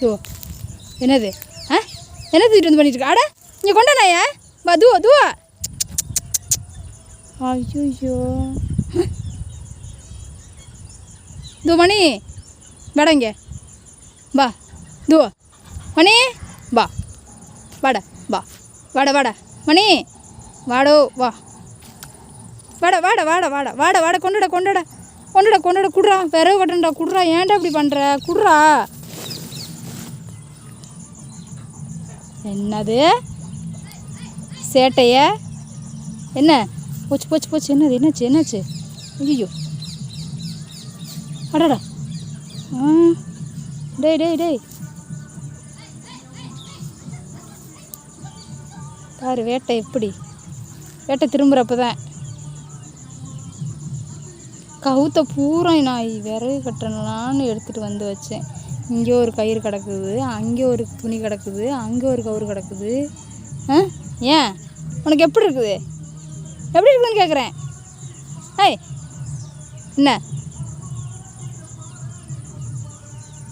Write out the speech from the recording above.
தோ. என்னது? ஆ? என்ன தூக்கிட்டு வந்து பண்ணிட்டு இருக்க அட இங்கே கொண்டா நாயா வா துவா துவா ஐயோ தூ மணி. வாடா இங்கே. வா துவா மணி வா. வாடா வா. வாடா வாடா. மணி வாடோ வா. வாடா வாடா வாடா வாடா. வாடா வாடா கொண்டுடா கொண்டுடா. கொண்டுடா கொண்டுடா குடுறா. விறகு கட்டண்டா குடுறா. ஏன்டா இப்படி பண்ணுற குடுறா. என்னது? சேட்டைய? என்ன? போச்சு போச்சு போச்சு. என்னது என்னாச்சு என்னாச்சு? ஐயோ அடடா. ஆ. டேய் டேய் டேய். பாரு வேட்டை எப்படி? வேட்டை திரும்புகிறப்ப தான் கவுத்த பூரா நான் விறகு கட்டணும்லான்னு எடுத்துகிட்டு வந்து வச்சேன். இங்கே ஒரு கயிறு கிடக்குது அங்கே ஒரு துணி கிடக்குது அங்கே ஒரு கயிறு கிடக்குது. ஆ? ஏன்? உனக்கு எப்படி இருக்குது? எப்படி இருக்குதுன்னு கேட்குறேன் ஏய் என்ன?